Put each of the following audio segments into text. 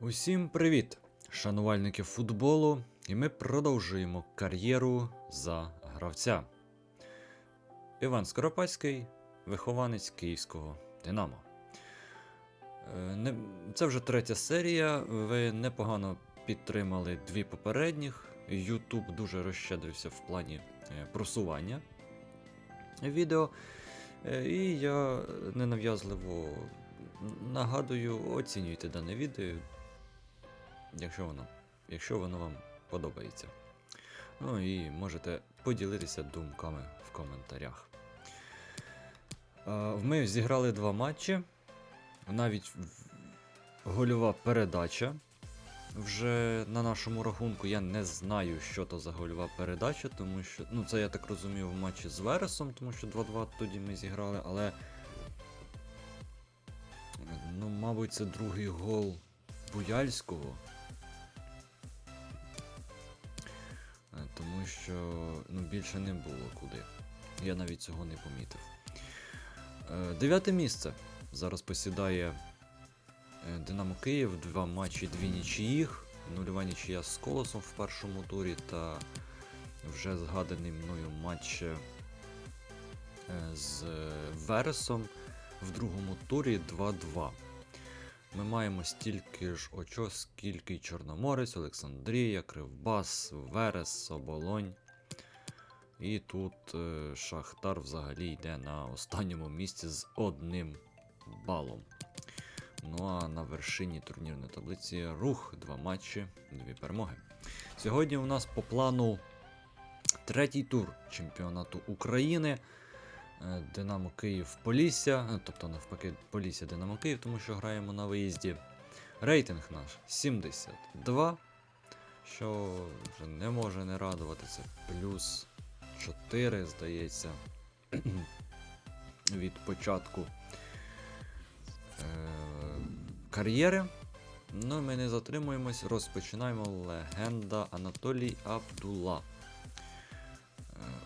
Усім привіт, шанувальники футболу, і ми продовжуємо кар'єру за гравця. Іван Скоропадський, вихованець київського Динамо. Е, це вже третя серія. Ви непогано підтримали дві попередніх. YouTube дуже розщедрився в плані е, просування відео. Е, І я ненав'язливо нагадую, оцінюйте дане відео, якщо воно, якщо воно вам подобається. Ну і можете поділитися думками в коментарях. Ми зіграли два матчі. Навіть гольова передача. Вже на нашому рахунку я не знаю, що то за гольова передача, тому що. Ну, це я так розумію в матчі з Вересом, тому що 2-2 тоді ми зіграли, але. Ну, мабуть, це другий гол Буяльського. Що ну, більше не було куди. Я навіть цього не помітив. Е, Дев'яте місце. Зараз посідає е, Динамо Київ, два матчі, дві нічиїх. Нульова нічия з Колосом в першому турі та вже згаданий мною матч е, з Вересом в другому турі 2-2. Ми маємо стільки ж очок, скільки й Чорноморець, Олександрія, Кривбас, Верес, Оболонь. І тут е, Шахтар взагалі йде на останньому місці з одним балом. Ну а на вершині турнірної таблиці рух, два матчі, дві перемоги. Сьогодні у нас по плану третій тур чемпіонату України. Е, Динамо Київ Полісся, е, тобто навпаки Полісся Динамо Київ, тому що граємо на виїзді. Рейтинг наш 72, що вже не може не радувати. Це плюс 4, здається, від початку е, кар'єри. Ну, ми не затримуємось, розпочинаємо легенда Анатолій Абдула.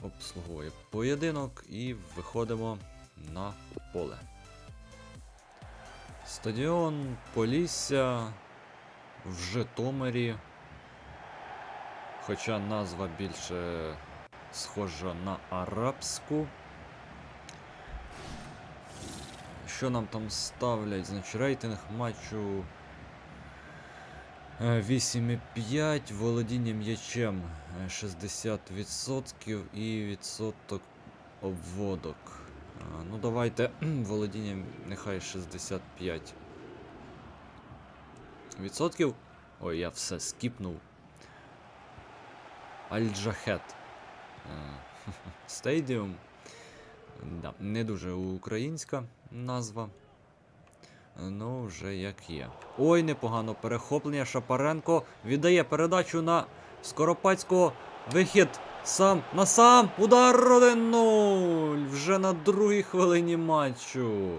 Обслуговує поєдинок і виходимо на поле. Стадіон Полісся в Житомирі. Хоча назва більше схожа на арабську. Що нам там ставлять? Значить, рейтинг матчу 8,5, володіння м'ячем е, 60% і відсоток обводок. Ну, давайте володіння нехай 65. Відсотків. Ой, я все скіпнув. Аль-Джахет. Е, Стадіум. Да, не дуже українська назва. Ну, вже як є. Ой, непогано перехоплення. Шапаренко віддає передачу на Скоропадського. Вихід сам на сам. Удар 1-0. Вже на другій хвилині матчу.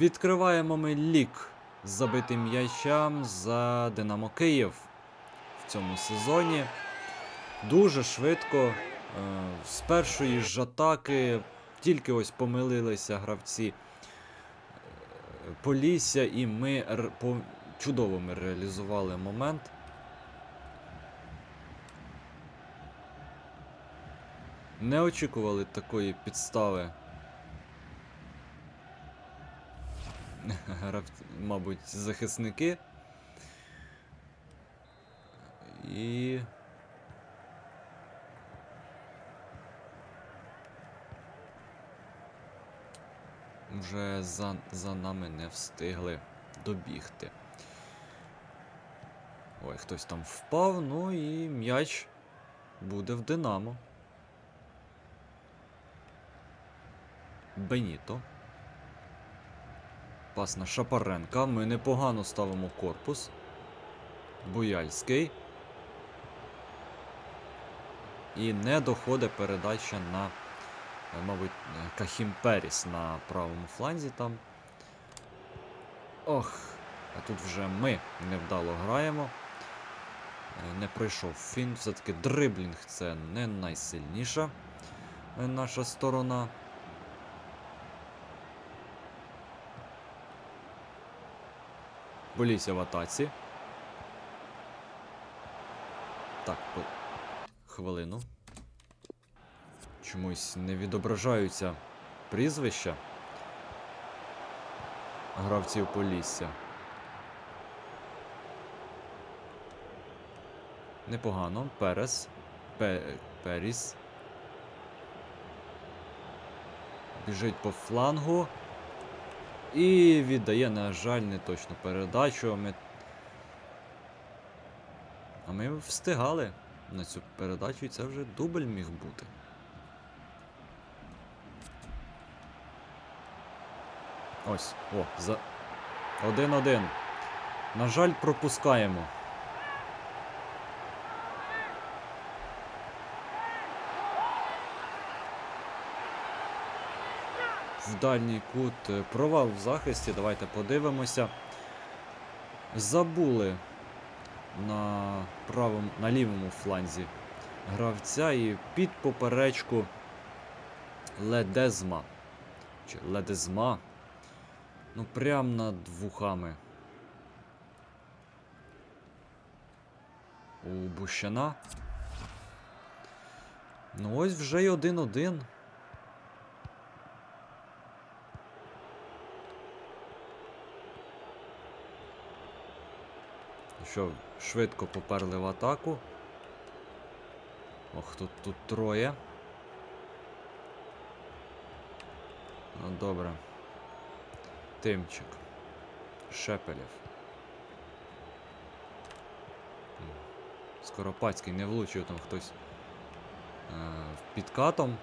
Відкриваємо ми лік з забитим м'ячам за Динамо Київ в цьому сезоні. Дуже швидко. е, З першої ж атаки тільки ось помилилися гравці. Полісся, і ми р- чудово ми реалізували момент. Не очікували такої підстави. Мабуть, захисники. І. вже за, за нами не встигли добігти. Ой, хтось там впав, ну і м'яч буде в Динамо. Беніто. Пас на Шапаренка. Ми непогано ставимо корпус. Буяльський. І не доходить передача на мабуть, е, Кахім Періс на правому фланзі там. Ох, а тут вже ми невдало граємо. Е, Не пройшов фін, все-таки дриблінг це не найсильніша е, наша сторона. Е, Полісся в атаці. Так, хвилину. Чомусь не відображаються прізвища гравців Полісся. Непогано. Перес. Пе... Періс. Біжить по флангу. І віддає, на жаль, не точну передачу. Ми... А ми встигали на цю передачу, і це вже дубль міг бути. Ось, о, за. Один-один. На жаль, пропускаємо. В дальній кут е, провал в захисті. Давайте подивимося. Забули на правому, на лівому фланзі гравця і під поперечку Ледезма. Чи Ледезма. Ну, прям над вухами. У Бущана. Ну ось вже й один-один. Що, швидко поперли в атаку. Ох, тут тут троє. Ну, добре. Тимчик. Шепелєв. Скоропадський не влучив там хтось е, підкатом.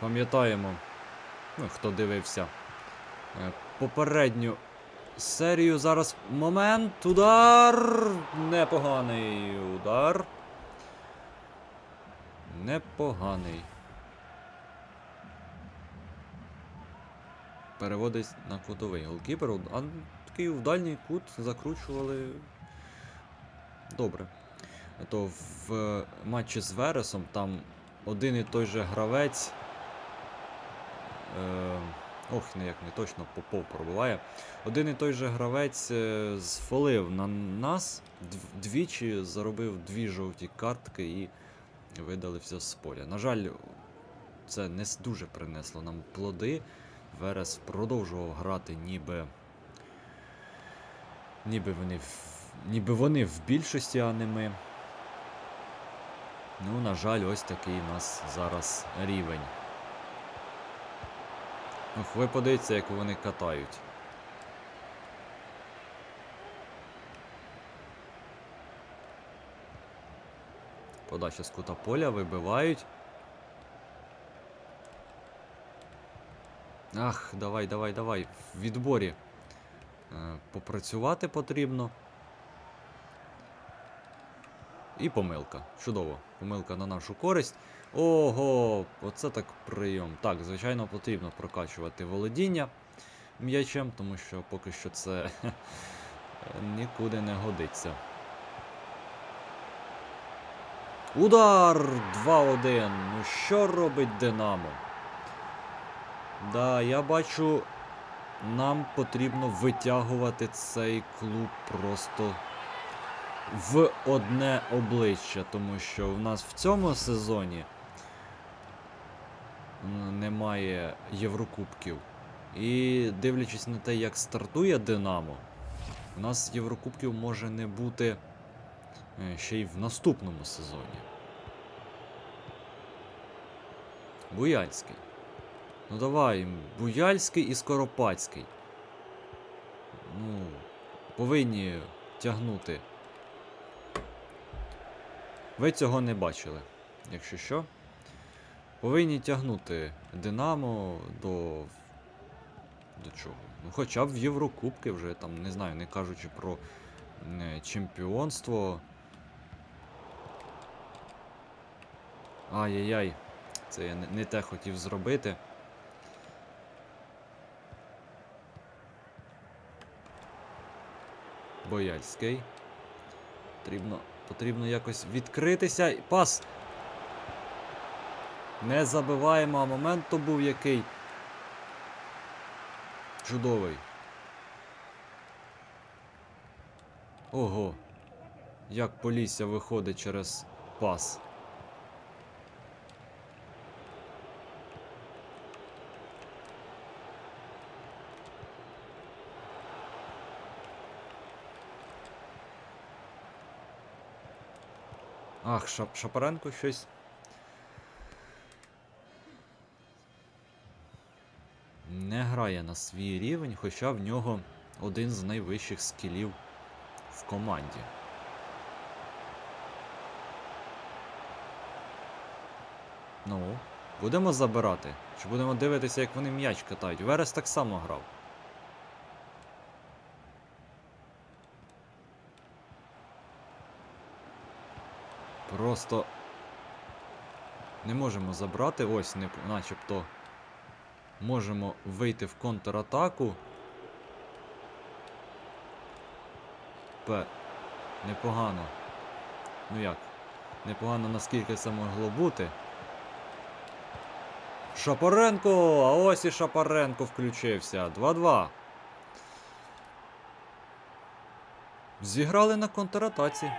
Пам'ятаємо, ну, хто дивився е, попередню серію. Зараз момент. Удар! Непоганий удар. Непоганий. Переводить на кутовий голкіпер, а такий в дальній кут закручували добре. То в е, матчі з Вересом там один і той же гравець. Е, ох, ніяк не точно Попов пробиває. Один і той же гравець е, зфолив на нас, дв- двічі заробив дві жовті картки і видалився з поля. На жаль, це не дуже принесло нам плоди. Верес продовжував грати, ніби. Ніби вони в, ніби вони в більшості, а не ми. Ну, на жаль, ось такий у нас зараз рівень. Ох, ви подивіться, як вони катають. Подача з кута поля вибивають. Ах, давай, давай, давай. В відборі. Е, попрацювати потрібно. І помилка. Чудово. Помилка на нашу користь. Ого, оце так прийом. Так, звичайно, потрібно прокачувати володіння м'ячем, тому що поки що це нікуди не годиться. Удар! 2-1. Ну що робить Динамо? Да, я бачу, нам потрібно витягувати цей клуб просто в одне обличчя, тому що в нас в цьому сезоні немає Єврокубків. І дивлячись на те, як стартує Динамо, у нас Єврокубків може не бути е, ще й в наступному сезоні. Буяльський. Ну давай, Буяльський і Скоропадський. Ну, повинні тягнути. Ви цього не бачили, якщо що. Повинні тягнути Динамо до. До чого? Ну, хоча б в Єврокубки вже там, не знаю, не кажучи про е, чемпіонство. Ай-яй-яй. Це я не, не те хотів зробити. Бояльський. Потрібно потрібно якось відкритися. Пас! Не забиваємо, а момент то був який. Чудовий. Ого! Як Полісся виходить через пас. Ах, Шап Шапаренко щось. Не грає на свій рівень, хоча в нього один з найвищих скілів в команді. Ну, будемо забирати. Чи будемо дивитися, як вони м'яч катають? Верес так само грав. Просто не можемо забрати, ось не, начебто можемо вийти в контратаку. П. Непогано. Ну як? Непогано наскільки це могло бути. Шапаренко! А ось і Шапаренко включився. 2-2. Зіграли на контратаці.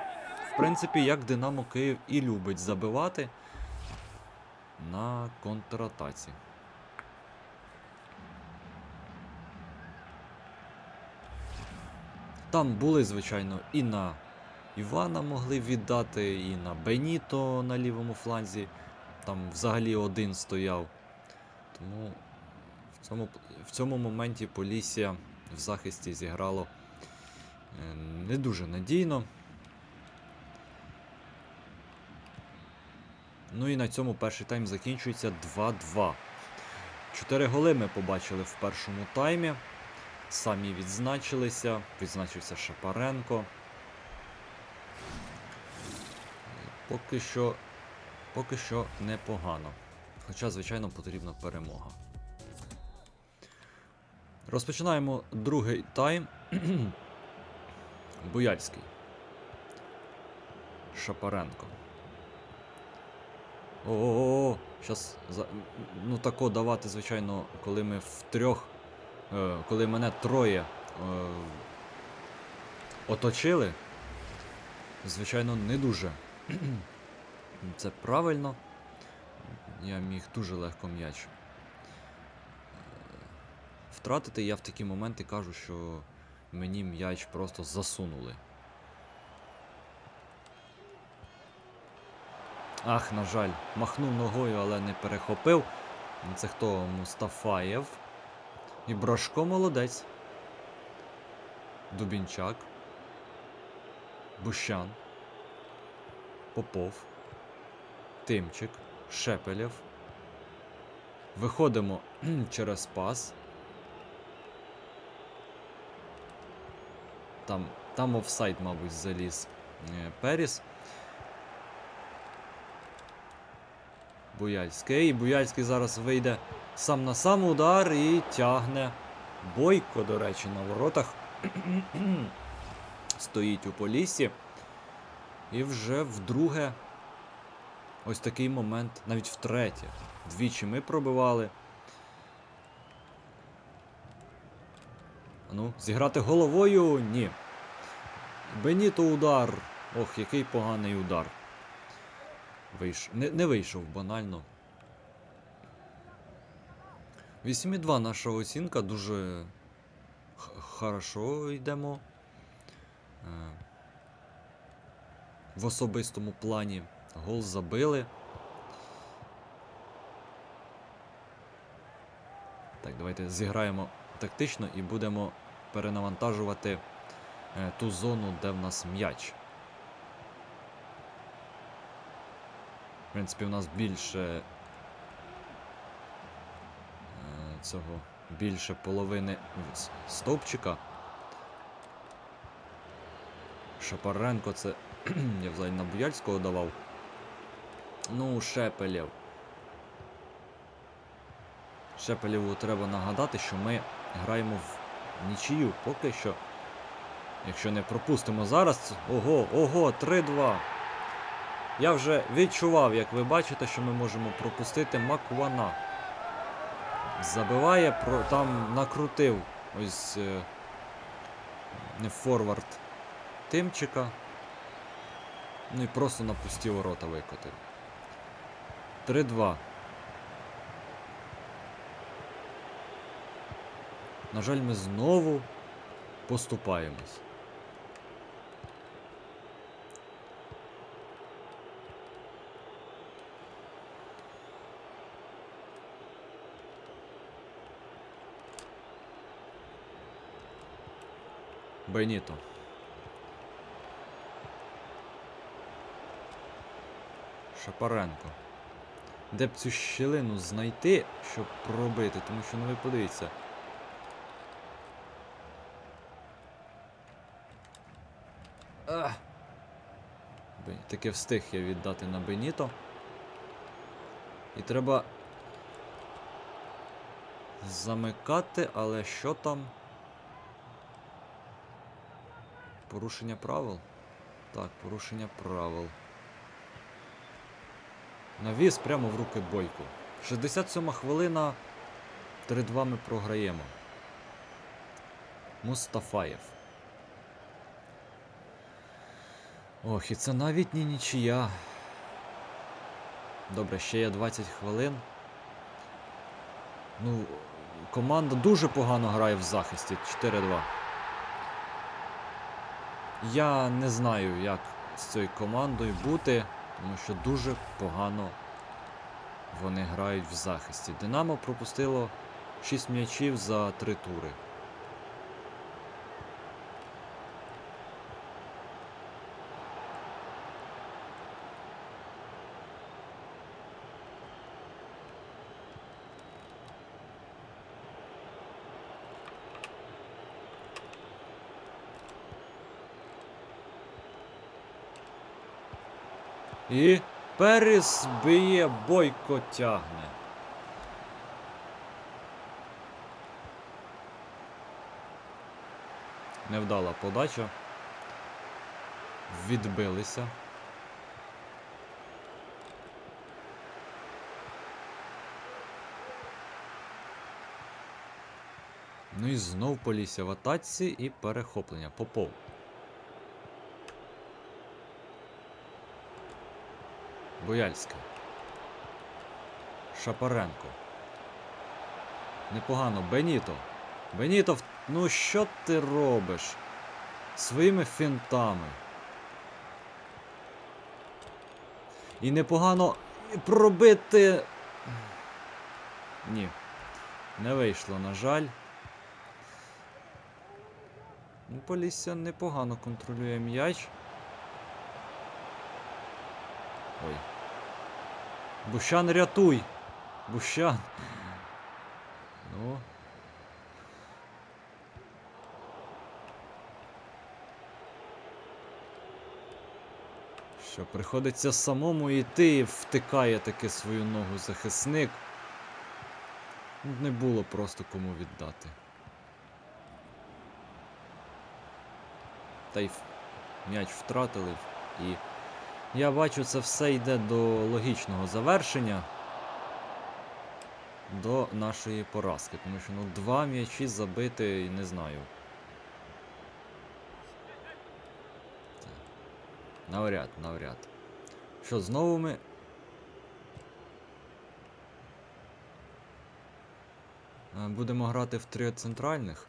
Принципі, як Динамо Київ і любить забивати на контратаці. Там були, звичайно, і на Івана могли віддати, і на Беніто на лівому фланзі. Там взагалі один стояв. Тому в цьому, в цьому моменті Полісся в захисті зіграло е, не дуже надійно. Ну і на цьому перший тайм закінчується 2-2. Чотири голи ми побачили в першому таймі. Самі відзначилися. Відзначився Шапаренко. Поки що. Поки що непогано. Хоча, звичайно, потрібна перемога. Розпочинаємо другий тайм. Буяльський. Шапаренко. О-о-о, Щас за... ну тако давати, звичайно, коли ми в трьох, е, коли мене троє е, оточили. Звичайно, не дуже. Це правильно. Я міг дуже легко м'яч. е, Втратити я в такі моменти кажу, що мені м'яч просто засунули. Ах, на жаль, махнув ногою, але не перехопив. Це хто Мустафаєв. І Брошко молодець. Дубінчак. Бущан. Попов. Тимчик. Шепелєв. Виходимо через пас. Там, там офсайд, мабуть, заліз е, Періс. Буяльський. Буяльський зараз вийде сам на сам удар і тягне. Бойко, до речі, на воротах. Стоїть у полісі. І вже вдруге ось такий момент, навіть втретє. Двічі ми пробивали. Ну, зіграти головою? Ні. Беніто удар. Ох, який поганий удар. Вийш... Не, не вийшов банально. 8,2 наша оцінка дуже хорошо йдемо. Е, В особистому плані гол забили. Так, давайте зіграємо тактично і будемо перенавантажувати е, ту зону, де в нас м'яч. Принципі, у нас більше е, цього більше половини стовпчика. Шапаренко це. я взагалі на Буяльського давав. Ну, Шепелєв. Шепелєву треба нагадати, що ми граємо в нічию поки що. Якщо не пропустимо зараз. Ого, ого, 3-2. Я вже відчував, як ви бачите, що ми можемо пропустити Маквана. Забиває, про, там накрутив ось е, форвард Тимчика. Ну і просто на пусті ворота викотив. 3-2. На жаль, ми знову поступаємось. Беніто. Шапаренко. Де б цю щілину знайти, щоб пробити, тому що ну ви подивіться. Ах. Таки встиг я віддати на Беніто. І треба замикати, але що там? Порушення правил? Так, порушення правил. Навіс прямо в руки Бойку. 67 хвилина. 3-2 ми програємо. Мустафаєв. Ох, і це навіть не нічия. Добре, ще є 20 хвилин. Ну, команда дуже погано грає в захисті. 4-2. Я не знаю, як з цією командою бути, тому що дуже погано вони грають в захисті. Динамо пропустило 6 м'ячів за 3 тури. І Перес б'є, бойко тягне. Невдала подача. Відбилися. Ну і знов Полісся в атаці і перехоплення. Попов. Бояльська. Шапаренко. Непогано. Беніто. Беніто, ну що ти робиш? Своїми фінтами. І непогано пробити. Ні. Не вийшло, на жаль. Ну, Полісся непогано контролює м'яч. Ой. Бущан, рятуй! Бущан. Ну. Що, приходиться самому йти, і втикає таки свою ногу захисник. Не було просто кому віддати. Та й м'яч втратили і. Я бачу, це все йде до логічного завершення. До нашої поразки. Тому що ну, два м'ячі забити, не знаю. Навряд, навряд. Що, знову ми. Е, Будемо грати в три центральних.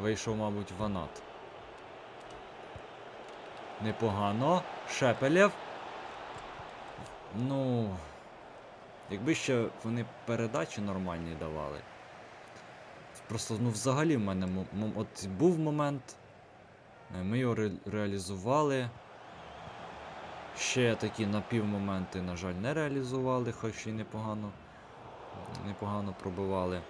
Вийшов, мабуть, Ванат. Непогано. Шепелєв. Ну. Якби ще вони передачі нормальні давали. Просто, ну, взагалі в мене от був момент. е, Ми його ре- реалізували. Ще такі напівмоменти, на жаль, не реалізували, хоч і непогано, непогано пробивали.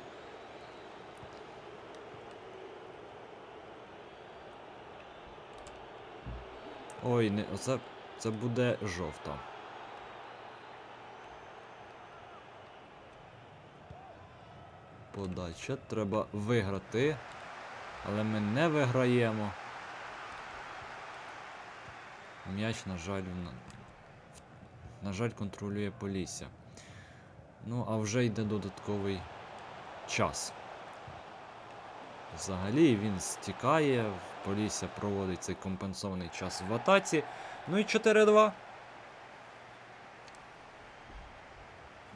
Ой, не, оце це буде жовта. Подача. Треба виграти. Але ми не виграємо. М'яч, на жаль, на, на жаль, контролює Полісся. Ну, а вже йде додатковий час. Взагалі він стікає, Полісся проводить цей компенсований час в атаці. Ну і 4-2.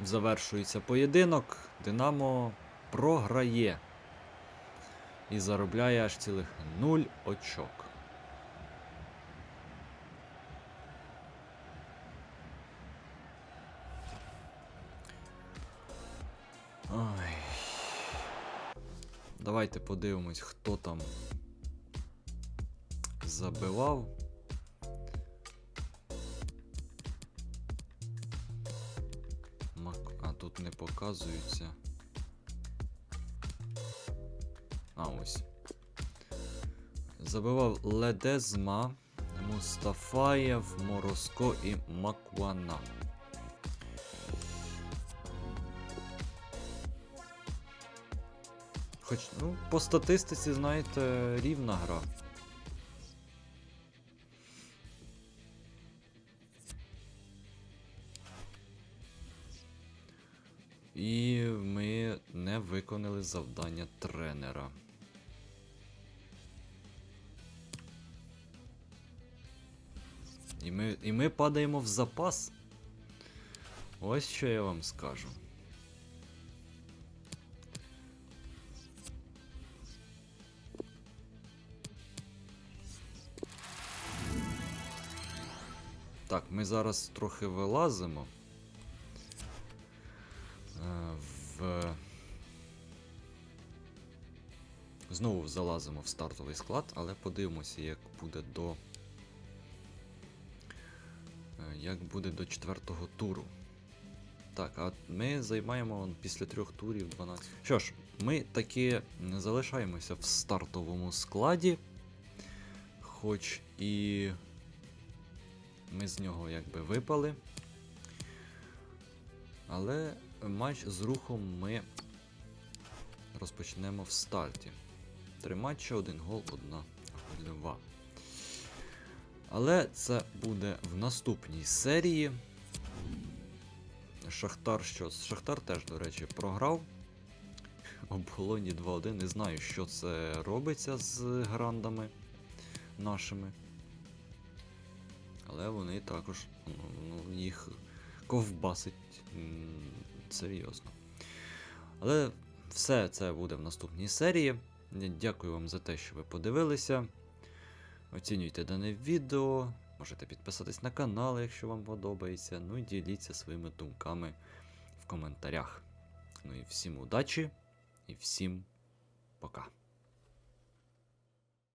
Завершується поєдинок. Динамо програє. І заробляє аж цілих 0 очок. Давайте подивимось, хто там забивав. А тут не показується. А, ось. Забивав Ледезма, Мустафаєв, Морозко і Макуана. Хоч, ну, по статистиці, знаєте, рівна гра. І ми не виконали завдання тренера. І ми, і ми падаємо в запас. Ось що я вам скажу. Так, ми зараз трохи вилазимо. Е, В... Знову залазимо в стартовий склад, але подивимося, як буде до. е, Як буде до четвертого туру. Так, а ми займаємо після трьох турів 12. Що ж, ми таки залишаємося в стартовому складі. Хоч і ми з нього якби випали. Але матч з рухом ми розпочнемо в старті. Три матчі, один гол, одна гольова. Але це буде в наступній серії. Шахтар що? Шахтар теж, до речі, програв. Оболоні 2-1. Не знаю, що це робиться з грандами нашими. Але вони також ну, ну, їх ковбасить серйозно. Але все це буде в наступній серії. Дякую вам за те, що ви подивилися. Оцінюйте дане відео. Можете підписатись на канал, якщо вам подобається. Ну і діліться своїми думками в коментарях. Ну і всім удачі і всім пока.